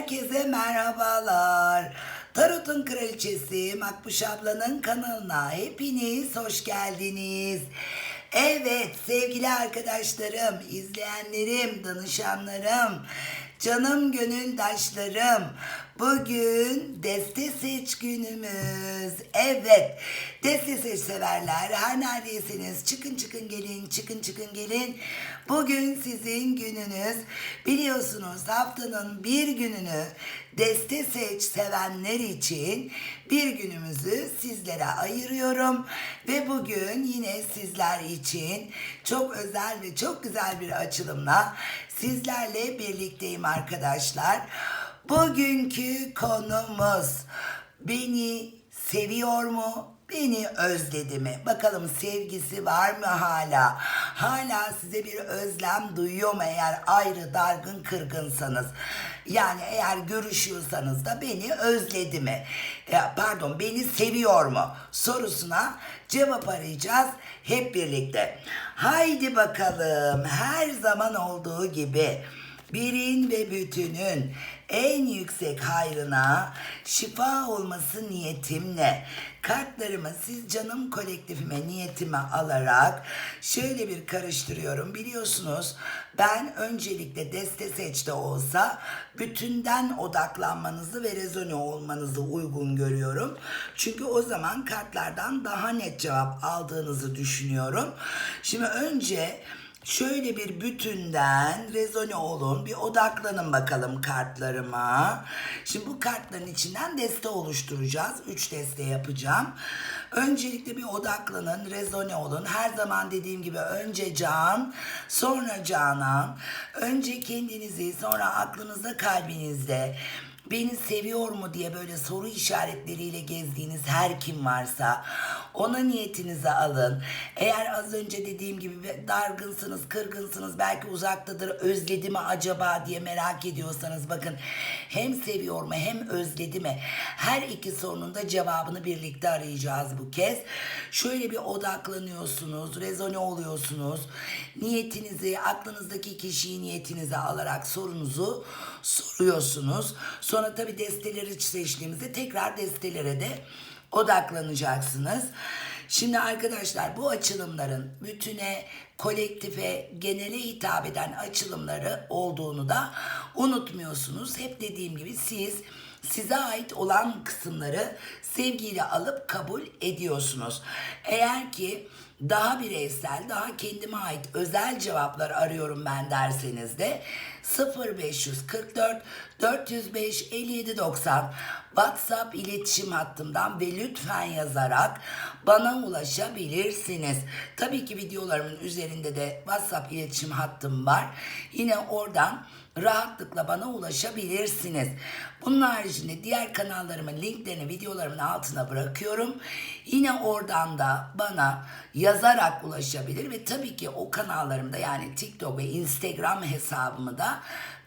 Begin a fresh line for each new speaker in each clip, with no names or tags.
Herkese merhabalar. Tarot'un kraliçesi Makbuş ablanın kanalına hepiniz hoş geldiniz. Evet sevgili arkadaşlarım, izleyenlerim, danışanlarım, canım gönüldaşlarım. Bugün deste seç günümüz. Evet, deste seç severler. Her neredeyseniz çıkın çıkın gelin, çıkın çıkın gelin. Bugün sizin gününüz. Biliyorsunuz haftanın bir gününü deste seç sevenler için bir günümüzü sizlere ayırıyorum. Ve bugün yine sizler için çok özel ve çok güzel bir açılımla sizlerle birlikteyim arkadaşlar. Bugünkü konumuz beni seviyor mu? Beni özledi mi? Bakalım sevgisi var mı hala? Hala size bir özlem duyuyor mu eğer ayrı, dargın, kırgınsanız? Yani eğer görüşüyorsanız da beni özledi mi? Ya, pardon, beni seviyor mu? Sorusuna cevap arayacağız hep birlikte. Haydi bakalım her zaman olduğu gibi birin ve bütünün en yüksek hayrına şifa olması niyetimle kartlarımı siz canım kolektifime niyetime alarak şöyle bir karıştırıyorum. Biliyorsunuz ben öncelikle deste seçte olsa bütünden odaklanmanızı ve rezone olmanızı uygun görüyorum. Çünkü o zaman kartlardan daha net cevap aldığınızı düşünüyorum. Şimdi önce Şöyle bir bütünden rezone olun. Bir odaklanın bakalım kartlarıma. Şimdi bu kartların içinden deste oluşturacağız. Üç deste yapacağım. Öncelikle bir odaklanın, rezone olun. Her zaman dediğim gibi önce can, sonra canan. Önce kendinizi, sonra aklınızda, kalbinizde beni seviyor mu diye böyle soru işaretleriyle gezdiğiniz her kim varsa ona niyetinizi alın. Eğer az önce dediğim gibi dargınsınız, kırgınsınız, belki uzaktadır, özledi mi acaba diye merak ediyorsanız bakın hem seviyor mu hem özledi mi? Her iki sorunun da cevabını birlikte arayacağız bu kez. Şöyle bir odaklanıyorsunuz, rezone oluyorsunuz. Niyetinizi, aklınızdaki kişiyi niyetinize alarak sorunuzu soruyorsunuz. Sonra tabii desteleri seçtiğimizde tekrar destelere de odaklanacaksınız. Şimdi arkadaşlar bu açılımların bütüne, kolektife, genele hitap eden açılımları olduğunu da unutmuyorsunuz. Hep dediğim gibi siz size ait olan kısımları sevgiyle alıp kabul ediyorsunuz. Eğer ki daha bireysel, daha kendime ait özel cevaplar arıyorum ben derseniz de 0544 405 57 90 WhatsApp iletişim hattımdan ve lütfen yazarak bana ulaşabilirsiniz. Tabii ki videolarımın üzerinde de WhatsApp iletişim hattım var. Yine oradan rahatlıkla bana ulaşabilirsiniz. Bunun haricinde diğer kanallarımın linklerini videolarımın altına bırakıyorum. Yine oradan da bana yazarak ulaşabilir ve tabii ki o kanallarımda yani TikTok ve Instagram hesabımı da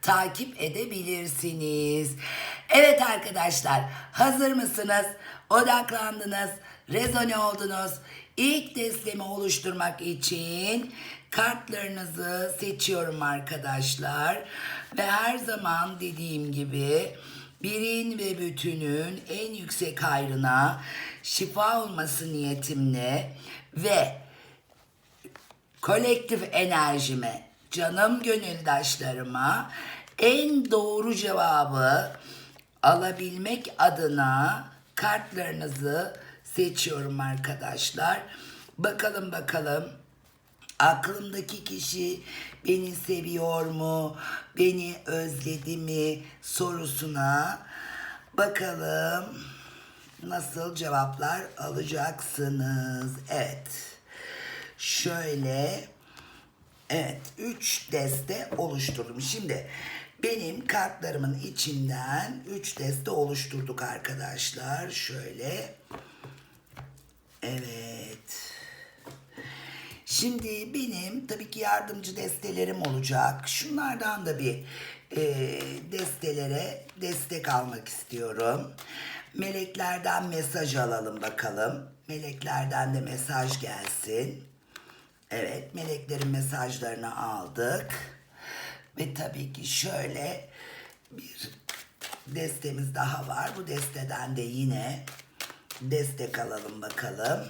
takip edebilirsiniz. Evet arkadaşlar hazır mısınız? Odaklandınız, rezone oldunuz. İlk destemi oluşturmak için kartlarınızı seçiyorum arkadaşlar. Ve her zaman dediğim gibi birin ve bütünün en yüksek hayrına şifa olması niyetimle ve kolektif enerjime, canım gönüldaşlarıma en doğru cevabı alabilmek adına kartlarınızı seçiyorum arkadaşlar. Bakalım bakalım aklımdaki kişi beni seviyor mu, beni özledi mi sorusuna bakalım nasıl cevaplar alacaksınız. Evet. Şöyle Evet, 3 deste oluşturdum. Şimdi benim kartlarımın içinden 3 deste oluşturduk arkadaşlar. Şöyle. Evet. Şimdi benim tabii ki yardımcı destelerim olacak. Şunlardan da bir e, destelere destek almak istiyorum. Meleklerden mesaj alalım bakalım. Meleklerden de mesaj gelsin. Evet, meleklerin mesajlarını aldık. Ve tabii ki şöyle bir destemiz daha var. Bu desteden de yine destek alalım bakalım.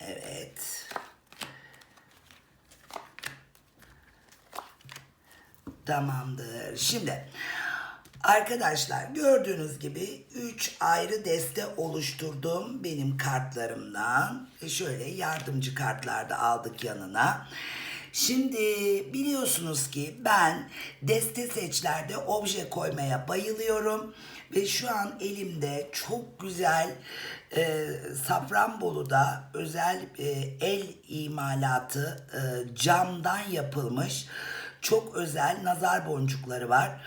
Evet. Tamamdır. Şimdi arkadaşlar gördüğünüz gibi 3 ayrı deste oluşturdum benim kartlarımdan. E şöyle yardımcı kartlar da aldık yanına. Şimdi biliyorsunuz ki ben deste seçlerde obje koymaya bayılıyorum. Ve şu an elimde çok güzel e, Safranbolu'da özel e, el imalatı e, camdan yapılmış çok özel nazar boncukları var.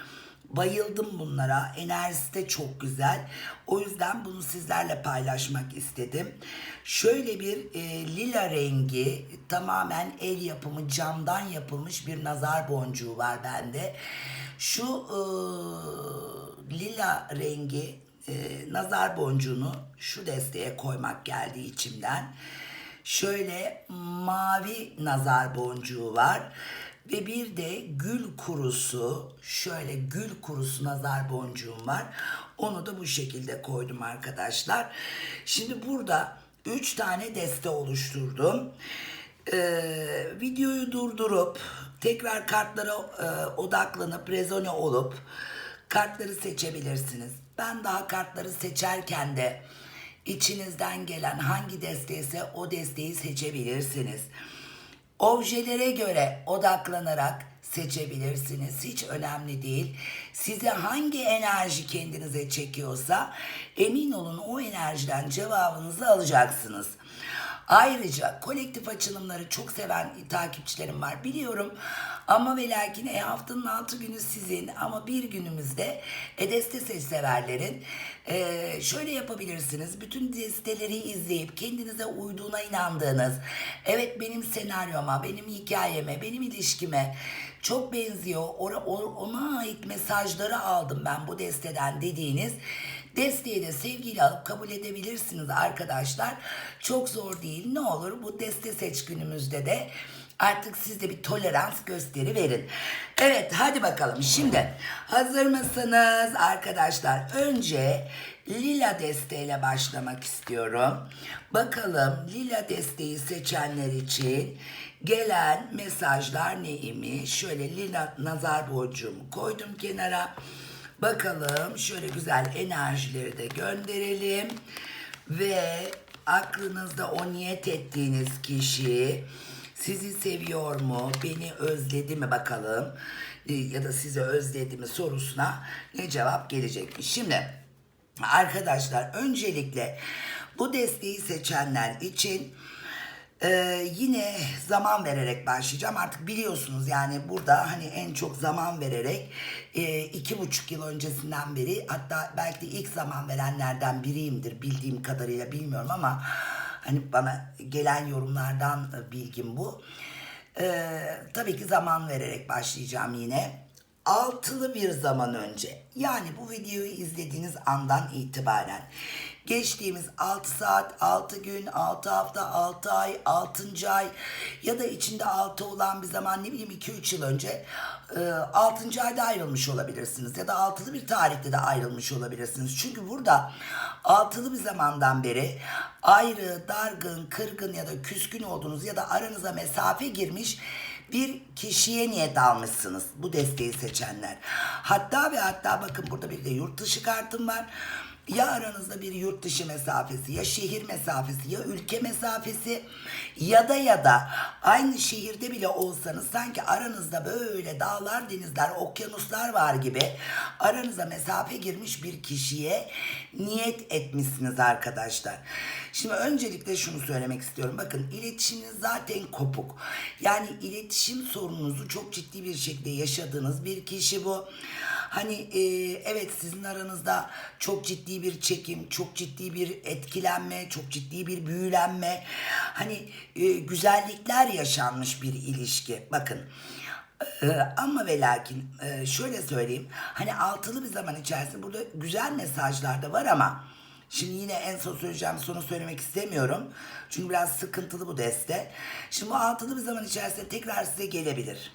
Bayıldım bunlara. Enerjisi de çok güzel. O yüzden bunu sizlerle paylaşmak istedim. Şöyle bir e, lila rengi tamamen el yapımı camdan yapılmış bir nazar boncuğu var bende. Şu e, lila rengi e, nazar boncuğunu şu desteğe koymak geldi içimden. Şöyle mavi nazar boncuğu var. Ve bir de gül kurusu, şöyle gül kurusu nazar boncuğum var. Onu da bu şekilde koydum arkadaşlar. Şimdi burada 3 tane deste oluşturdum. Ee, videoyu durdurup tekrar kartlara e, odaklanıp rezone olup kartları seçebilirsiniz. Ben daha kartları seçerken de içinizden gelen hangi desteyse o desteği seçebilirsiniz. Objelere göre odaklanarak seçebilirsiniz. Hiç önemli değil. Size hangi enerji kendinize çekiyorsa emin olun o enerjiden cevabınızı alacaksınız. Ayrıca kolektif açılımları çok seven takipçilerim var biliyorum. Ama ve lakin e, haftanın altı günü sizin ama bir günümüzde e, deste severlerin e, şöyle yapabilirsiniz. Bütün desteleri izleyip kendinize uyduğuna inandığınız, evet benim senaryoma, benim hikayeme, benim ilişkime çok benziyor. Ona ait mesajları aldım ben bu desteden dediğiniz Desteği de sevgiyle alıp kabul edebilirsiniz arkadaşlar. Çok zor değil. Ne olur bu deste seç günümüzde de artık siz de bir tolerans gösteri verin. Evet hadi bakalım. Şimdi hazır mısınız arkadaşlar? Önce lila desteğiyle başlamak istiyorum. Bakalım lila desteği seçenler için gelen mesajlar neymiş? Şöyle lila nazar boncuğumu koydum kenara. Bakalım şöyle güzel enerjileri de gönderelim. Ve aklınızda o niyet ettiğiniz kişi sizi seviyor mu, beni özledi mi bakalım e, ya da sizi özledi mi sorusuna ne cevap gelecekmiş. Şimdi arkadaşlar öncelikle bu desteği seçenler için ee, yine zaman vererek başlayacağım. Artık biliyorsunuz yani burada hani en çok zaman vererek e, iki buçuk yıl öncesinden beri hatta belki de ilk zaman verenlerden biriyimdir bildiğim kadarıyla bilmiyorum ama hani bana gelen yorumlardan e, bilgim bu. Ee, tabii ki zaman vererek başlayacağım yine. Altılı bir zaman önce yani bu videoyu izlediğiniz andan itibaren geçtiğimiz 6 saat, 6 gün, 6 hafta, 6 ay, 6. ay ya da içinde 6 olan bir zaman ne bileyim 2-3 yıl önce 6. ayda ayrılmış olabilirsiniz ya da altılı bir tarihte de ayrılmış olabilirsiniz. Çünkü burada altılı bir zamandan beri ayrı, dargın, kırgın ya da küskün olduğunuz ya da aranıza mesafe girmiş bir kişiye niyet almışsınız bu desteği seçenler. Hatta ve hatta bakın burada bir de yurt dışı kartım var. Ya aranızda bir yurt dışı mesafesi, ya şehir mesafesi, ya ülke mesafesi ya da ya da aynı şehirde bile olsanız sanki aranızda böyle dağlar, denizler, okyanuslar var gibi aranıza mesafe girmiş bir kişiye niyet etmişsiniz arkadaşlar. Şimdi öncelikle şunu söylemek istiyorum. Bakın iletişiminiz zaten kopuk. Yani iletişim sorununuzu çok ciddi bir şekilde yaşadığınız bir kişi bu. Hani e, evet sizin aranızda çok ciddi bir çekim, çok ciddi bir etkilenme, çok ciddi bir büyülenme. Hani e, güzellikler yaşanmış bir ilişki. Bakın. Ee, ama ve lakin e, şöyle söyleyeyim. Hani altılı bir zaman içerisinde burada güzel mesajlar da var ama Şimdi yine en son söyleyeceğim sonu söylemek istemiyorum. Çünkü biraz sıkıntılı bu deste. Şimdi bu altılı bir zaman içerisinde tekrar size gelebilir.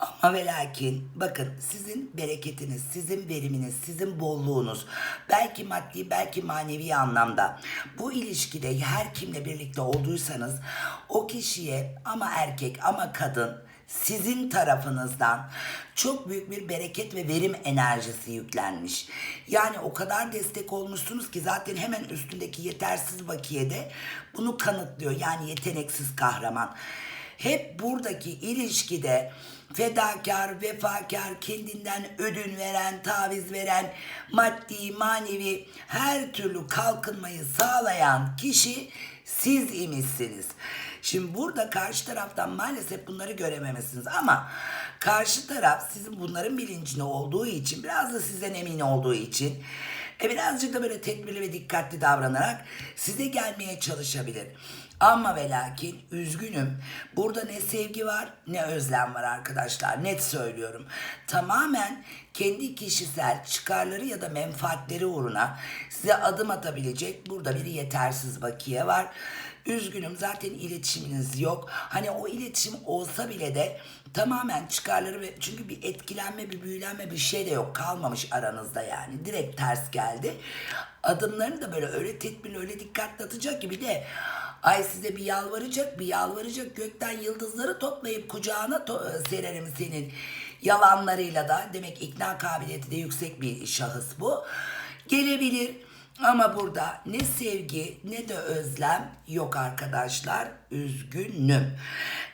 Ama ve lakin bakın sizin bereketiniz, sizin veriminiz, sizin bolluğunuz belki maddi belki manevi anlamda bu ilişkide her kimle birlikte olduysanız o kişiye ama erkek ama kadın sizin tarafınızdan çok büyük bir bereket ve verim enerjisi yüklenmiş. Yani o kadar destek olmuşsunuz ki zaten hemen üstündeki yetersiz bakiyede bunu kanıtlıyor. Yani yeteneksiz kahraman. Hep buradaki ilişkide fedakar, vefakar, kendinden ödün veren, taviz veren, maddi, manevi her türlü kalkınmayı sağlayan kişi siz imişsiniz. Şimdi burada karşı taraftan maalesef bunları görememesiniz ama karşı taraf sizin bunların bilincinde olduğu için biraz da sizden emin olduğu için e birazcık da böyle tedbirli ve dikkatli davranarak size gelmeye çalışabilir. Ama ve lakin üzgünüm. Burada ne sevgi var ne özlem var arkadaşlar. Net söylüyorum. Tamamen kendi kişisel çıkarları ya da menfaatleri uğruna size adım atabilecek burada bir yetersiz bakiye var. Üzgünüm zaten iletişiminiz yok. Hani o iletişim olsa bile de tamamen çıkarları ve çünkü bir etkilenme, bir büyülenme bir şey de yok. Kalmamış aranızda yani. Direkt ters geldi. Adımlarını da böyle öyle tedbirli, öyle dikkatli atacak gibi de Ay size bir yalvaracak, bir yalvaracak. Gökten yıldızları toplayıp kucağına to- sererim senin yalanlarıyla da. Demek ikna kabiliyeti de yüksek bir şahıs bu. Gelebilir. Ama burada ne sevgi ne de özlem yok arkadaşlar. Üzgünüm.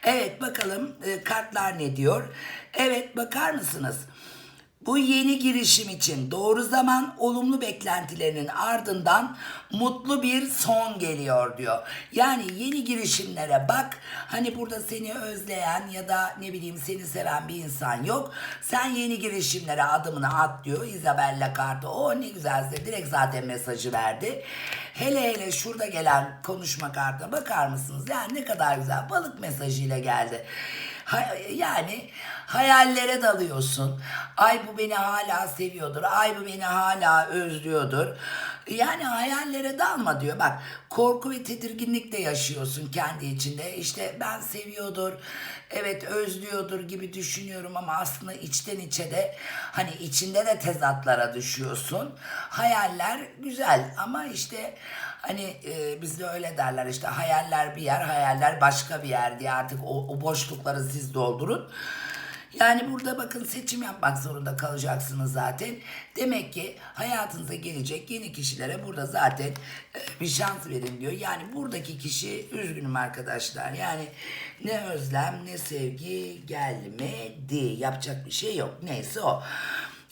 Evet bakalım e, kartlar ne diyor? Evet bakar mısınız? Bu yeni girişim için doğru zaman olumlu beklentilerinin ardından mutlu bir son geliyor diyor. Yani yeni girişimlere bak. Hani burada seni özleyen ya da ne bileyim seni seven bir insan yok. Sen yeni girişimlere adımını at diyor Isabella Cardo. O ne güzelse direkt zaten mesajı verdi. Hele hele şurada gelen konuşma kartına bakar mısınız? Yani ne kadar güzel balık mesajıyla geldi. Yani hayallere dalıyorsun. Ay bu beni hala seviyordur. Ay bu beni hala özlüyordur. Yani hayallere dalma diyor. Bak korku ve tedirginlik de yaşıyorsun kendi içinde. İşte ben seviyordur, evet özlüyordur gibi düşünüyorum ama aslında içten içe de hani içinde de tezatlara düşüyorsun. Hayaller güzel ama işte Hani e, bizde öyle derler işte hayaller bir yer, hayaller başka bir yer diye artık o, o boşlukları siz doldurun. Yani burada bakın seçim yapmak zorunda kalacaksınız zaten. Demek ki hayatınıza gelecek yeni kişilere burada zaten e, bir şans verin diyor. Yani buradaki kişi üzgünüm arkadaşlar. Yani ne özlem ne sevgi gelmedi. Yapacak bir şey yok. Neyse o.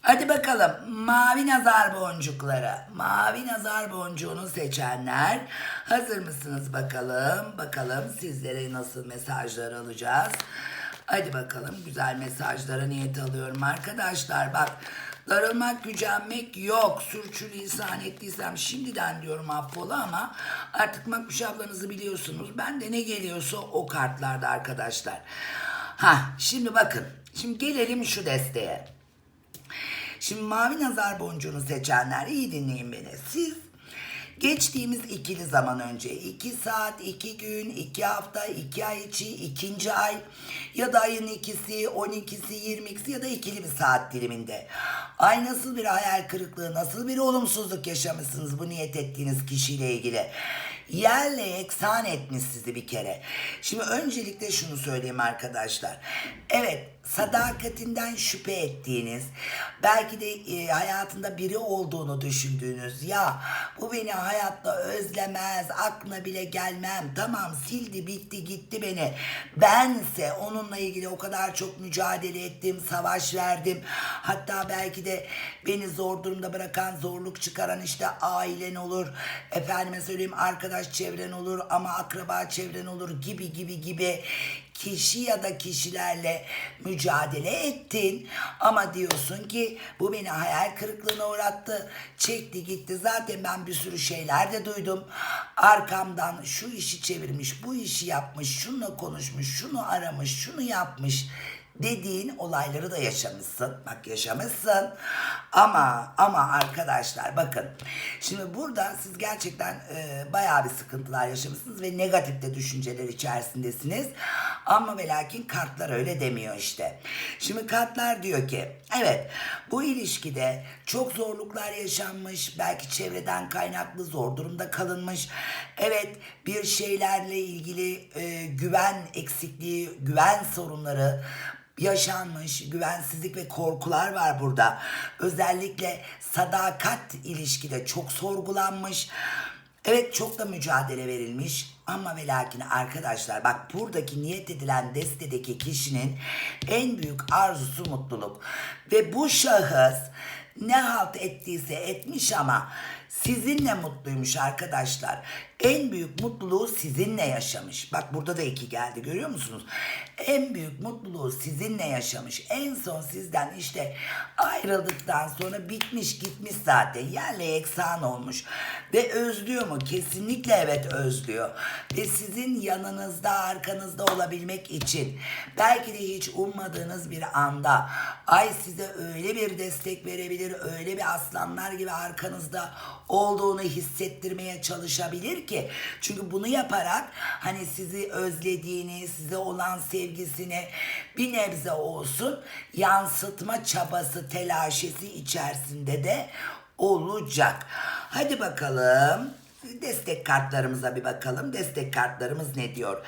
Hadi bakalım mavi nazar boncukları. Mavi nazar boncuğunu seçenler hazır mısınız bakalım? Bakalım sizlere nasıl mesajlar alacağız. Hadi bakalım güzel mesajlara niyet alıyorum arkadaşlar. Bak darılmak, gücenmek yok. Sürçülisan ettiysem şimdiden diyorum affola ama artık Makbuş ablanızı biliyorsunuz. Ben de ne geliyorsa o kartlarda arkadaşlar. Ha şimdi bakın. Şimdi gelelim şu desteğe. Şimdi mavi nazar boncuğunu seçenler iyi dinleyin beni. Siz geçtiğimiz ikili zaman önce 2 saat, 2 gün, 2 hafta, 2 ay içi, ikinci ay ya da ayın ikisi, 12'si, 22'si ya da ikili bir saat diliminde. Ay nasıl bir hayal kırıklığı, nasıl bir olumsuzluk yaşamışsınız bu niyet ettiğiniz kişiyle ilgili yerle yeksan etmiş sizi bir kere. Şimdi öncelikle şunu söyleyeyim arkadaşlar. Evet sadakatinden şüphe ettiğiniz, belki de e, hayatında biri olduğunu düşündüğünüz, ya bu beni hayatta özlemez, aklına bile gelmem, tamam sildi bitti gitti beni. Bense onunla ilgili o kadar çok mücadele ettim, savaş verdim. Hatta belki de beni zor durumda bırakan, zorluk çıkaran işte ailen olur, efendime söyleyeyim arkadaş çevren olur ama akraba çevren olur gibi gibi gibi kişi ya da kişilerle mücadele ettin. Ama diyorsun ki bu beni hayal kırıklığına uğrattı. Çekti gitti. Zaten ben bir sürü şeyler de duydum. Arkamdan şu işi çevirmiş bu işi yapmış şununla konuşmuş şunu aramış şunu yapmış dediğin olayları da yaşamışsın. Bak yaşamışsın. Ama ama arkadaşlar bakın. Şimdi burada siz gerçekten e, bayağı bir sıkıntılar yaşamışsınız ve negatif de düşünceler içerisindesiniz. Ama ve lakin kartlar öyle demiyor işte. Şimdi kartlar diyor ki evet bu ilişkide çok zorluklar yaşanmış. Belki çevreden kaynaklı zor durumda kalınmış. Evet bir şeylerle ilgili e, güven eksikliği, güven sorunları yaşanmış güvensizlik ve korkular var burada. Özellikle sadakat ilişkide çok sorgulanmış. Evet çok da mücadele verilmiş ama ve lakin arkadaşlar bak buradaki niyet edilen destedeki kişinin en büyük arzusu mutluluk. Ve bu şahıs ne halt ettiyse etmiş ama sizinle mutluymuş arkadaşlar. En büyük mutluluğu sizinle yaşamış. Bak burada da iki geldi görüyor musunuz? En büyük mutluluğu sizinle yaşamış. En son sizden işte ayrıldıktan sonra bitmiş gitmiş zaten. Yerle eksan olmuş. Ve özlüyor mu? Kesinlikle evet özlüyor. Ve sizin yanınızda arkanızda olabilmek için belki de hiç ummadığınız bir anda ay size öyle bir destek verebilir, öyle bir aslanlar gibi arkanızda olduğunu hissettirmeye çalışabilir ki. Çünkü bunu yaparak hani sizi özlediğini, size olan sevgisini bir nebze olsun yansıtma çabası, telaşesi içerisinde de olacak. Hadi bakalım destek kartlarımıza bir bakalım. Destek kartlarımız ne diyor?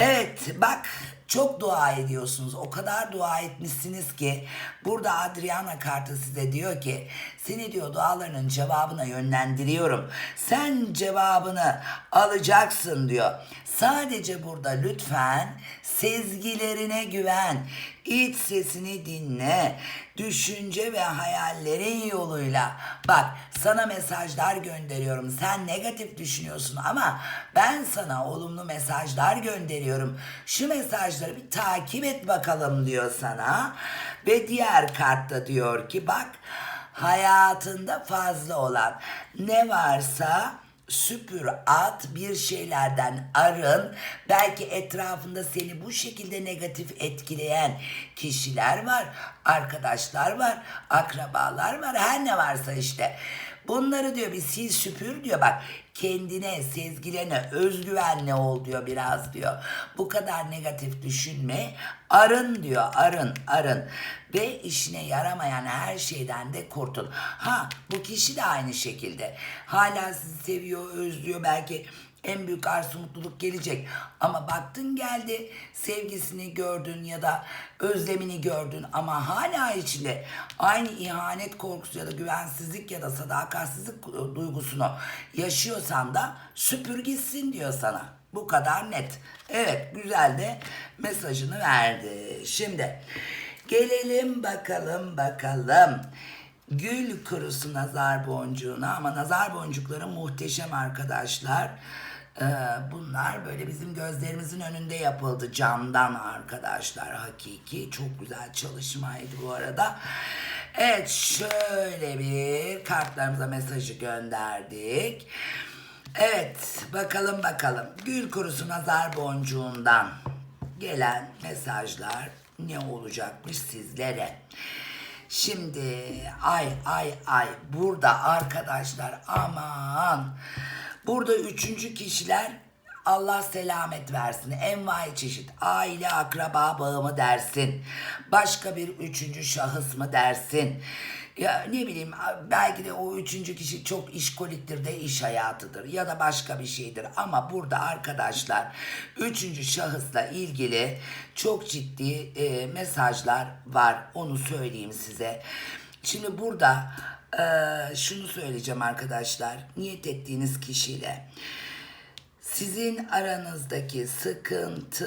Evet bak çok dua ediyorsunuz. O kadar dua etmişsiniz ki burada Adriana kartı size diyor ki seni diyor dualarının cevabına yönlendiriyorum. Sen cevabını alacaksın diyor. Sadece burada lütfen sezgilerine güven. İç sesini dinle. Düşünce ve hayallerin yoluyla. Bak sana mesajlar gönderiyorum. Sen negatif düşünüyorsun ama ben sana olumlu mesajlar gönderiyorum. Şu mesajları bir takip et bakalım diyor sana. Ve diğer kartta diyor ki bak hayatında fazla olan ne varsa süpür at bir şeylerden arın. Belki etrafında seni bu şekilde negatif etkileyen kişiler var arkadaşlar var akrabalar var. Her ne varsa işte bunları diyor bir sil süpür diyor. Bak kendine sezgilerine özgüvenli ol diyor biraz diyor. Bu kadar negatif düşünme. Arın diyor arın arın. Ve işine yaramayan her şeyden de kurtul. Ha bu kişi de aynı şekilde. Hala sizi seviyor özlüyor. Belki en büyük arzu mutluluk gelecek. Ama baktın geldi sevgisini gördün ya da özlemini gördün ama hala içinde aynı ihanet korkusu ya da güvensizlik ya da sadakatsizlik duygusunu yaşıyorsan da süpür gitsin diyor sana. Bu kadar net. Evet güzel de mesajını verdi. Şimdi gelelim bakalım bakalım. Gül kurusu nazar boncuğuna ama nazar boncukları muhteşem arkadaşlar. Ee, bunlar böyle bizim gözlerimizin önünde yapıldı camdan arkadaşlar hakiki çok güzel çalışmaydı bu arada. Evet şöyle bir kartlarımıza mesajı gönderdik. Evet bakalım bakalım gül kurusu nazar boncuğundan gelen mesajlar ne olacakmış sizlere. Şimdi ay ay ay burada arkadaşlar aman burada üçüncü kişiler Allah selamet versin. Envai çeşit aile akraba bağı mı dersin? Başka bir üçüncü şahıs mı dersin? Ya ne bileyim belki de o üçüncü kişi çok işkoliktir de iş hayatıdır ya da başka bir şeydir. Ama burada arkadaşlar üçüncü şahısla ilgili çok ciddi e, mesajlar var onu söyleyeyim size. Şimdi burada e, şunu söyleyeceğim arkadaşlar niyet ettiğiniz kişiyle. Sizin aranızdaki sıkıntı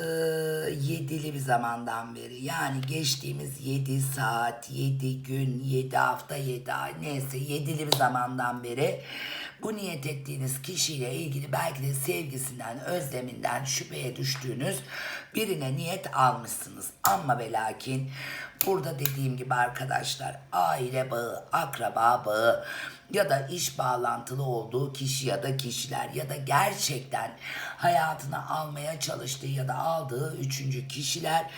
yedili bir zamandan beri yani geçtiğimiz 7 saat, 7 gün, 7 hafta, 7 ay neyse yedili bir zamandan beri bu niyet ettiğiniz kişiyle ilgili belki de sevgisinden, özleminden şüpheye düştüğünüz birine niyet almışsınız. Ama ve lakin burada dediğim gibi arkadaşlar aile bağı, akraba bağı ya da iş bağlantılı olduğu kişi ya da kişiler ya da gerçekten hayatına almaya çalıştığı ya da aldığı üçüncü kişiler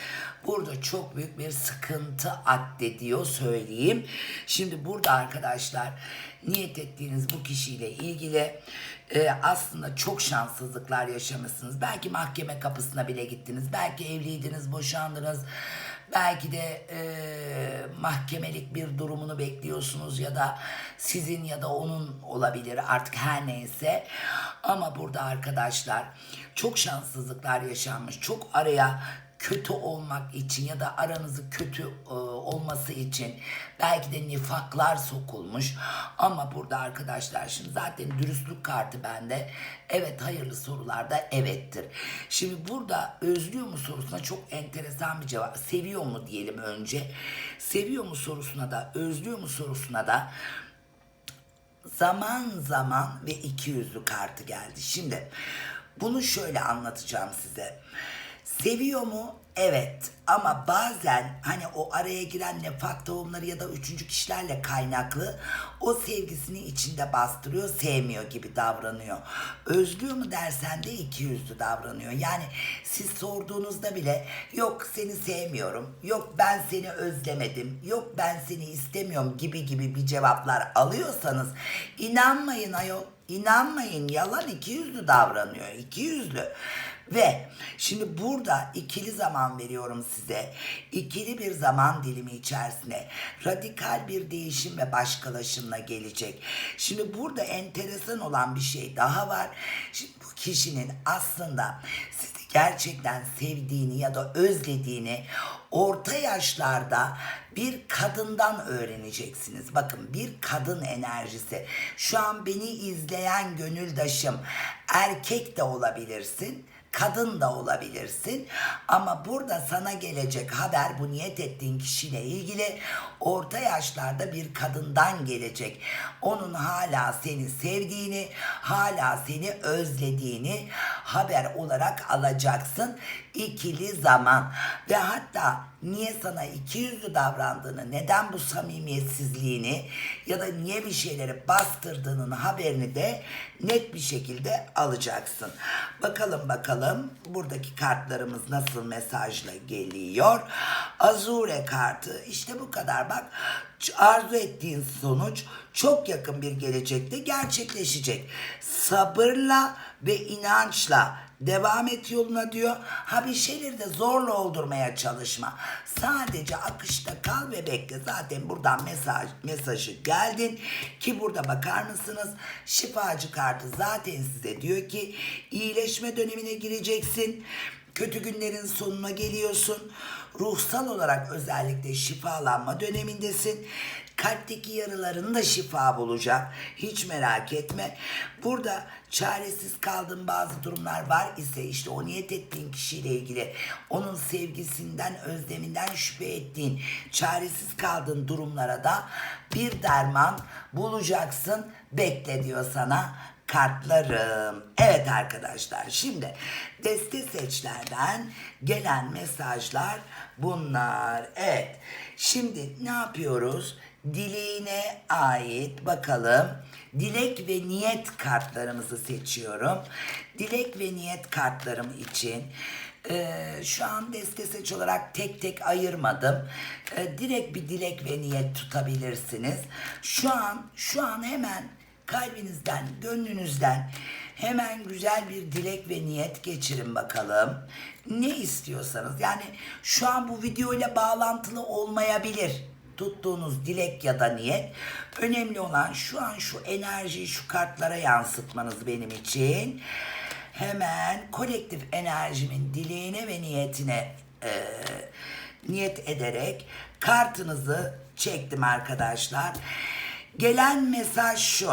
burada çok büyük bir sıkıntı addediyor söyleyeyim. Şimdi burada arkadaşlar niyet ettiğiniz bu kişiyle ilgili e, aslında çok şanssızlıklar yaşamışsınız. Belki mahkeme kapısına bile gittiniz. Belki evliydiniz, boşandınız. Belki de e, mahkemelik bir durumunu bekliyorsunuz ya da sizin ya da onun olabilir artık her neyse. Ama burada arkadaşlar çok şanssızlıklar yaşanmış. Çok araya kötü olmak için ya da aranızı kötü e, olması için belki de nifaklar sokulmuş ama burada arkadaşlar şimdi zaten dürüstlük kartı bende evet hayırlı sorularda evettir. Şimdi burada özlüyor mu sorusuna çok enteresan bir cevap seviyor mu diyelim önce seviyor mu sorusuna da özlüyor mu sorusuna da zaman zaman ve iki yüzlü kartı geldi. Şimdi bunu şöyle anlatacağım size. Seviyor mu? Evet. Ama bazen hani o araya giren nefak tohumları ya da üçüncü kişilerle kaynaklı o sevgisini içinde bastırıyor, sevmiyor gibi davranıyor. Özlüyor mu dersen de iki yüzlü davranıyor. Yani siz sorduğunuzda bile yok seni sevmiyorum, yok ben seni özlemedim, yok ben seni istemiyorum gibi gibi bir cevaplar alıyorsanız inanmayın ayol. İnanmayın yalan iki yüzlü davranıyor. iki yüzlü. Ve şimdi burada ikili zaman veriyorum size. İkili bir zaman dilimi içerisine radikal bir değişim ve başkalaşımla gelecek. Şimdi burada enteresan olan bir şey daha var. Şimdi bu kişinin aslında sizi gerçekten sevdiğini ya da özlediğini orta yaşlarda bir kadından öğreneceksiniz. Bakın bir kadın enerjisi. Şu an beni izleyen gönüldaşım erkek de olabilirsin kadın da olabilirsin ama burada sana gelecek haber bu niyet ettiğin kişiyle ilgili orta yaşlarda bir kadından gelecek. Onun hala seni sevdiğini, hala seni özlediğini haber olarak alacaksın ikili zaman ve hatta niye sana iki yüzlü davrandığını, neden bu samimiyetsizliğini ya da niye bir şeyleri bastırdığının haberini de net bir şekilde alacaksın. Bakalım bakalım buradaki kartlarımız nasıl mesajla geliyor. Azure kartı işte bu kadar bak arzu ettiğin sonuç çok yakın bir gelecekte gerçekleşecek. Sabırla ve inançla devam et yoluna diyor. Ha bir şeyleri de zorla oldurmaya çalışma. Sadece akışta kal ve bekle. Zaten buradan mesaj mesajı geldin ki burada bakar mısınız? Şifacı kartı zaten size diyor ki iyileşme dönemine gireceksin. Kötü günlerin sonuna geliyorsun. Ruhsal olarak özellikle şifalanma dönemindesin. Kalpteki yaraların da şifa bulacak. Hiç merak etme. Burada çaresiz kaldığın bazı durumlar var ise işte o niyet ettiğin kişiyle ilgili onun sevgisinden, özleminden şüphe ettiğin, çaresiz kaldığın durumlara da bir derman bulacaksın. Bekle diyor sana kartlarım. Evet arkadaşlar şimdi deste seçlerden gelen mesajlar bunlar. Evet şimdi ne yapıyoruz? Dileğine ait bakalım. Dilek ve niyet kartlarımızı seçiyorum. Dilek ve niyet kartlarım için ee, şu an deste seç olarak tek tek ayırmadım. Ee, direkt bir dilek ve niyet tutabilirsiniz. Şu an şu an hemen kalbinizden, gönlünüzden hemen güzel bir dilek ve niyet geçirin bakalım. Ne istiyorsanız yani şu an bu video ile bağlantılı olmayabilir tuttuğunuz dilek ya da niyet. Önemli olan şu an şu enerjiyi şu kartlara yansıtmanız benim için. Hemen kolektif enerjimin dileğine ve niyetine e, niyet ederek kartınızı çektim arkadaşlar. Gelen mesaj şu.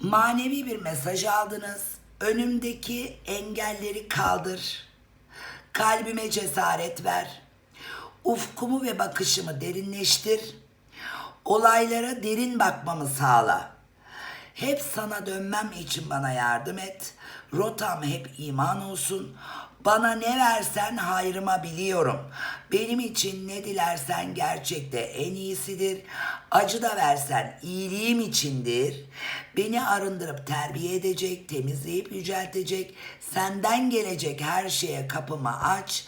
Manevi bir mesaj aldınız. Önümdeki engelleri kaldır. Kalbime cesaret ver. Ufkumu ve bakışımı derinleştir. Olaylara derin bakmamı sağla. Hep sana dönmem için bana yardım et. Rotam hep iman olsun. Bana ne versen hayrıma biliyorum. Benim için ne dilersen gerçekte en iyisidir. Acı da versen iyiliğim içindir. Beni arındırıp terbiye edecek, temizleyip yüceltecek. Senden gelecek her şeye kapımı aç.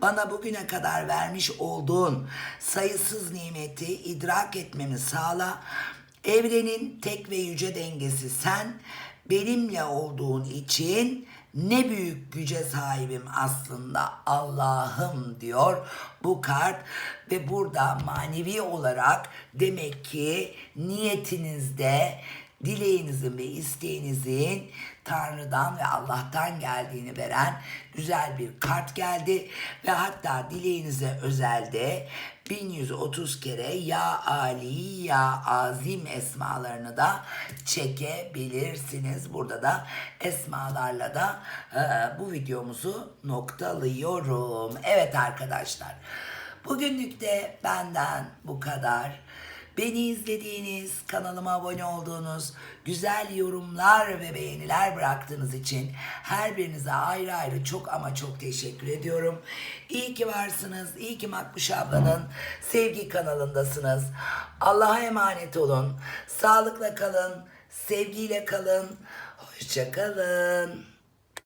Bana bugüne kadar vermiş olduğun sayısız nimeti idrak etmemi sağla. Evrenin tek ve yüce dengesi sen benimle olduğun için ne büyük güce sahibim aslında Allah'ım diyor bu kart. Ve burada manevi olarak demek ki niyetinizde dileğinizin ve isteğinizin Tanrı'dan ve Allah'tan geldiğini veren güzel bir kart geldi ve hatta dileğinize özelde 1130 kere ya Ali ya Azim esmalarını da çekebilirsiniz. Burada da esmalarla da e, bu videomuzu noktalıyorum. Evet arkadaşlar. Bugünlük de benden bu kadar. Beni izlediğiniz, kanalıma abone olduğunuz, güzel yorumlar ve beğeniler bıraktığınız için her birinize ayrı ayrı çok ama çok teşekkür ediyorum. İyi ki varsınız, iyi ki Makbuş ablanın sevgi kanalındasınız. Allah'a emanet olun, sağlıkla kalın, sevgiyle kalın, hoşça kalın.